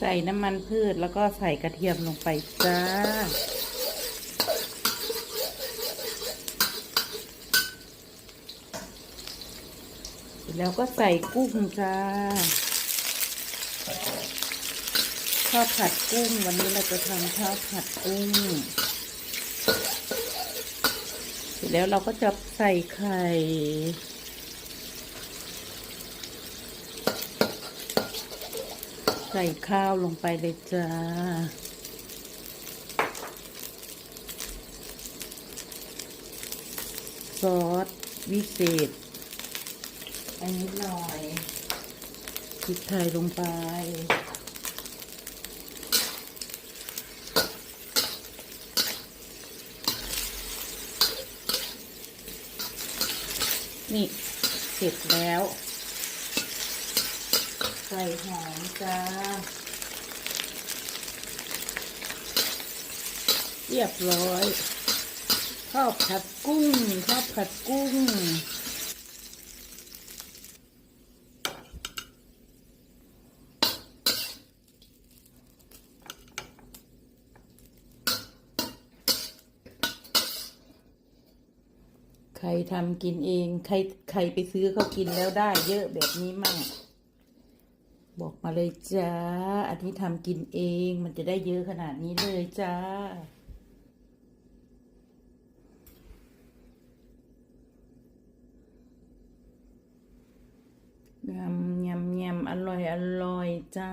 ใส่น้ำมันพืชแล้วก็ใส่กระเทียมลงไปจ้า แล้วก็ใส่กุ้งจ้า ข้าวผัดกุ้ง วันนี้เราจะทำข้าวผัดกุ้ง เสร็จแล้วเราก็จะใส่ไข่ ใส่ข้าวลงไปเลยจ้า ซอสวิเศษ อันนี้หน่อยพริกไทยลงไป นี่ เสร็จแล้ว ใส่หอมจ้าเรียบร้อยข้าวผัดกุ้งข้าวผัดกุ้ง ใครทำกินเอง ใครใครไปซื้อเขากินแล้วได้เยอะแบบนี้มั่ง บอกมาเลยจ้าอันนี้ทำกินเองมันจะได้เยอะขนาดนี้เลยจ้า ยำยำยำอร่อย อร่อยจ้า